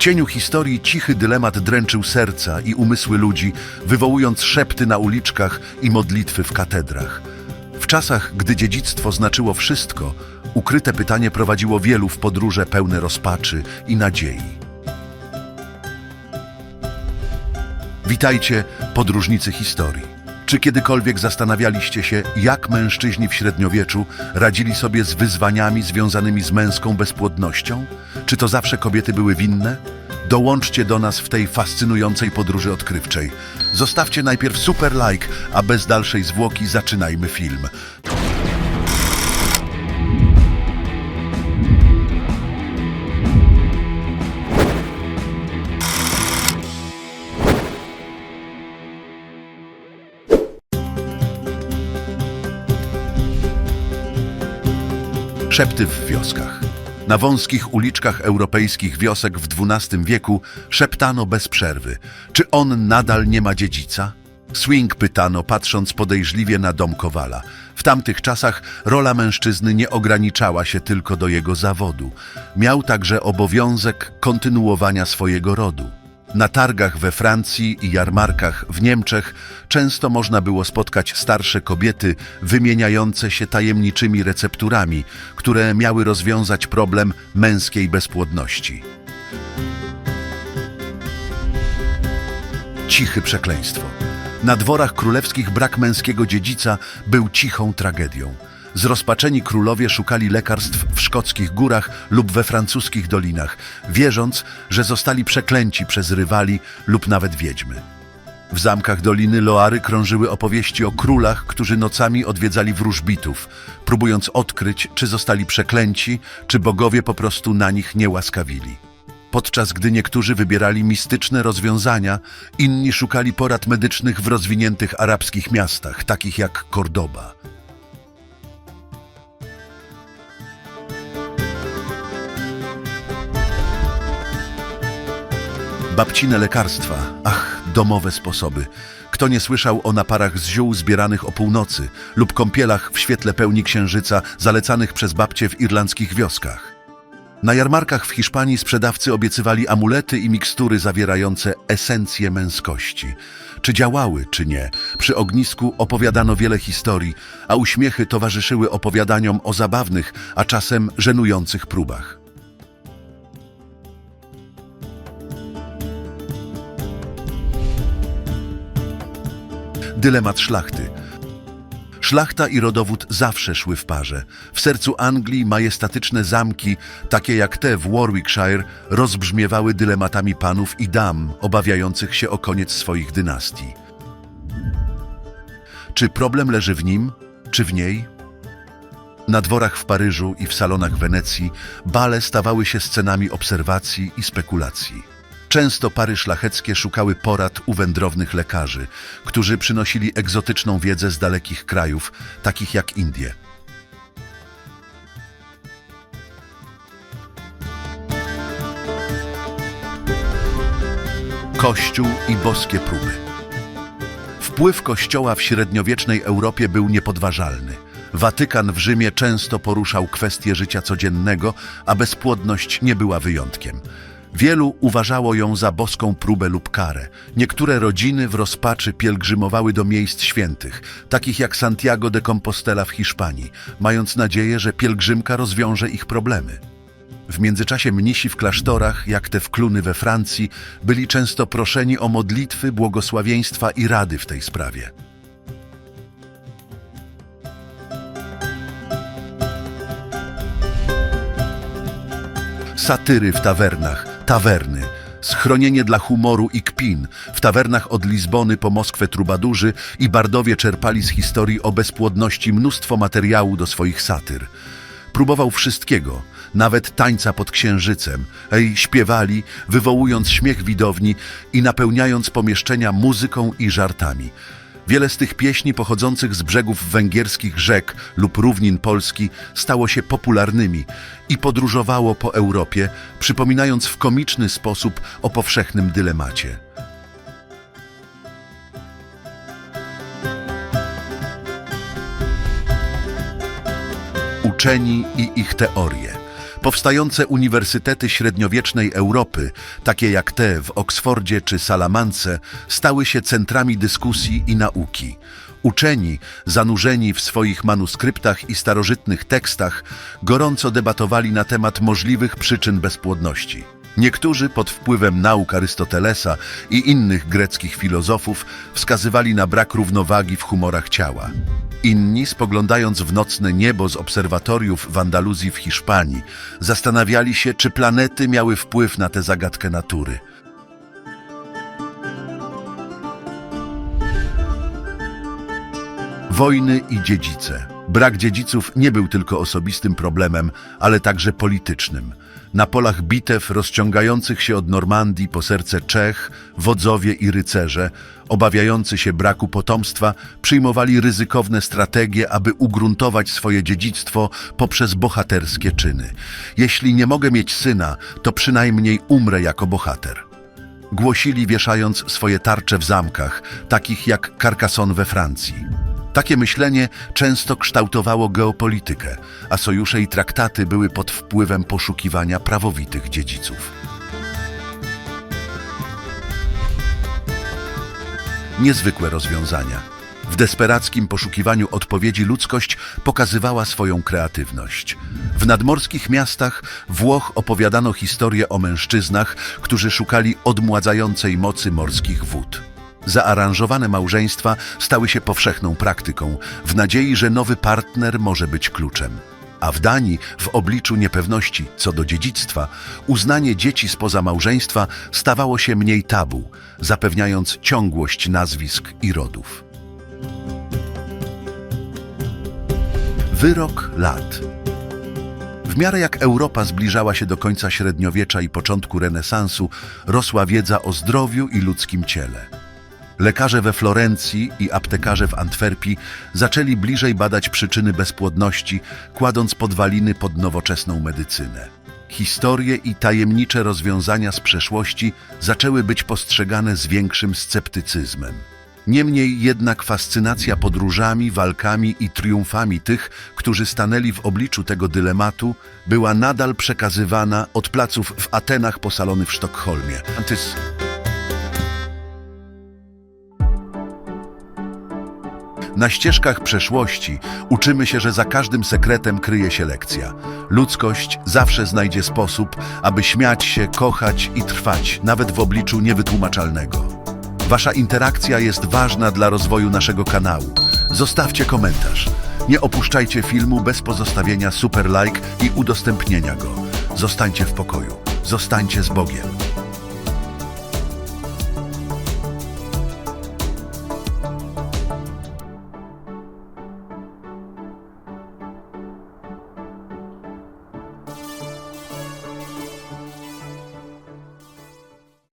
cieniu historii cichy dylemat dręczył serca i umysły ludzi, wywołując szepty na uliczkach i modlitwy w katedrach. W czasach, gdy dziedzictwo znaczyło wszystko, ukryte pytanie prowadziło wielu w podróże pełne rozpaczy i nadziei. Witajcie, podróżnicy historii. Czy kiedykolwiek zastanawialiście się, jak mężczyźni w średniowieczu radzili sobie z wyzwaniami związanymi z męską bezpłodnością? Czy to zawsze kobiety były winne? Dołączcie do nas w tej fascynującej podróży odkrywczej. Zostawcie najpierw super like, a bez dalszej zwłoki zaczynajmy film. Szepty w wioskach. Na wąskich uliczkach europejskich wiosek w XII wieku szeptano bez przerwy. Czy on nadal nie ma dziedzica? Swing pytano, patrząc podejrzliwie na dom Kowala. W tamtych czasach rola mężczyzny nie ograniczała się tylko do jego zawodu. Miał także obowiązek kontynuowania swojego rodu. Na targach we Francji i jarmarkach w Niemczech często można było spotkać starsze kobiety wymieniające się tajemniczymi recepturami, które miały rozwiązać problem męskiej bezpłodności. Cichy przekleństwo. Na dworach królewskich brak męskiego dziedzica był cichą tragedią. Zrozpaczeni królowie szukali lekarstw w szkockich górach lub we francuskich dolinach, wierząc, że zostali przeklęci przez rywali lub nawet wiedźmy. W zamkach Doliny Loary krążyły opowieści o królach, którzy nocami odwiedzali wróżbitów, próbując odkryć, czy zostali przeklęci, czy bogowie po prostu na nich nie łaskawili. Podczas gdy niektórzy wybierali mistyczne rozwiązania, inni szukali porad medycznych w rozwiniętych arabskich miastach, takich jak Cordoba. Babcine lekarstwa, ach, domowe sposoby. Kto nie słyszał o naparach z ziół zbieranych o północy lub kąpielach w świetle pełni księżyca zalecanych przez babcie w irlandzkich wioskach? Na jarmarkach w Hiszpanii sprzedawcy obiecywali amulety i mikstury zawierające esencję męskości. Czy działały, czy nie, przy ognisku opowiadano wiele historii, a uśmiechy towarzyszyły opowiadaniom o zabawnych, a czasem żenujących próbach. Dylemat szlachty. Szlachta i rodowód zawsze szły w parze. W sercu Anglii majestatyczne zamki, takie jak te w Warwickshire, rozbrzmiewały dylematami panów i dam, obawiających się o koniec swoich dynastii. Czy problem leży w nim, czy w niej? Na dworach w Paryżu i w salonach Wenecji bale stawały się scenami obserwacji i spekulacji. Często pary szlacheckie szukały porad u wędrownych lekarzy, którzy przynosili egzotyczną wiedzę z dalekich krajów, takich jak Indie. Kościół i boskie próby. Wpływ Kościoła w średniowiecznej Europie był niepodważalny. Watykan w Rzymie często poruszał kwestie życia codziennego, a bezpłodność nie była wyjątkiem. Wielu uważało ją za boską próbę lub karę. Niektóre rodziny w rozpaczy pielgrzymowały do miejsc świętych, takich jak Santiago de Compostela w Hiszpanii, mając nadzieję, że pielgrzymka rozwiąże ich problemy. W międzyczasie mnisi w klasztorach, jak te w Kluny we Francji, byli często proszeni o modlitwy, błogosławieństwa i rady w tej sprawie. Satyry w tawernach, tawerny, schronienie dla humoru i kpin. W tawernach od Lizbony po Moskwę trubadurzy i bardowie czerpali z historii o bezpłodności mnóstwo materiału do swoich satyr. Próbował wszystkiego, nawet tańca pod księżycem. Ej, śpiewali, wywołując śmiech widowni i napełniając pomieszczenia muzyką i żartami. Wiele z tych pieśni pochodzących z brzegów węgierskich rzek lub równin Polski stało się popularnymi i podróżowało po Europie, przypominając w komiczny sposób o powszechnym dylemacie. Uczeni i ich teorie. Powstające uniwersytety średniowiecznej Europy, takie jak te w Oksfordzie czy Salamance, stały się centrami dyskusji i nauki. Uczeni, zanurzeni w swoich manuskryptach i starożytnych tekstach, gorąco debatowali na temat możliwych przyczyn bezpłodności. Niektórzy pod wpływem nauk Arystotelesa i innych greckich filozofów wskazywali na brak równowagi w humorach ciała. Inni, spoglądając w nocne niebo z obserwatoriów w Andaluzji w Hiszpanii, zastanawiali się, czy planety miały wpływ na tę zagadkę natury. Wojny i dziedzice. Brak dziedziców nie był tylko osobistym problemem, ale także politycznym. Na polach bitew rozciągających się od Normandii po serce Czech, wodzowie i rycerze, obawiający się braku potomstwa, przyjmowali ryzykowne strategie, aby ugruntować swoje dziedzictwo poprzez bohaterskie czyny. Jeśli nie mogę mieć syna, to przynajmniej umrę jako bohater głosili wieszając swoje tarcze w zamkach, takich jak Carcassonne we Francji. Takie myślenie często kształtowało geopolitykę, a sojusze i traktaty były pod wpływem poszukiwania prawowitych dziedziców. Niezwykłe rozwiązania. W desperackim poszukiwaniu odpowiedzi ludzkość pokazywała swoją kreatywność. W nadmorskich miastach Włoch opowiadano historię o mężczyznach, którzy szukali odmładzającej mocy morskich wód. Zaaranżowane małżeństwa stały się powszechną praktyką, w nadziei, że nowy partner może być kluczem. A w Danii, w obliczu niepewności co do dziedzictwa, uznanie dzieci spoza małżeństwa stawało się mniej tabu, zapewniając ciągłość nazwisk i rodów. Wyrok lat. W miarę jak Europa zbliżała się do końca średniowiecza i początku renesansu, rosła wiedza o zdrowiu i ludzkim ciele. Lekarze we Florencji i aptekarze w Antwerpii zaczęli bliżej badać przyczyny bezpłodności, kładąc podwaliny pod nowoczesną medycynę. Historie i tajemnicze rozwiązania z przeszłości zaczęły być postrzegane z większym sceptycyzmem. Niemniej jednak fascynacja podróżami, walkami i triumfami tych, którzy stanęli w obliczu tego dylematu, była nadal przekazywana od placów w Atenach po salony w Sztokholmie. Antys... Na ścieżkach przeszłości uczymy się, że za każdym sekretem kryje się lekcja. Ludzkość zawsze znajdzie sposób, aby śmiać się, kochać i trwać, nawet w obliczu niewytłumaczalnego. Wasza interakcja jest ważna dla rozwoju naszego kanału. Zostawcie komentarz. Nie opuszczajcie filmu bez pozostawienia super like i udostępnienia go. Zostańcie w pokoju. Zostańcie z Bogiem.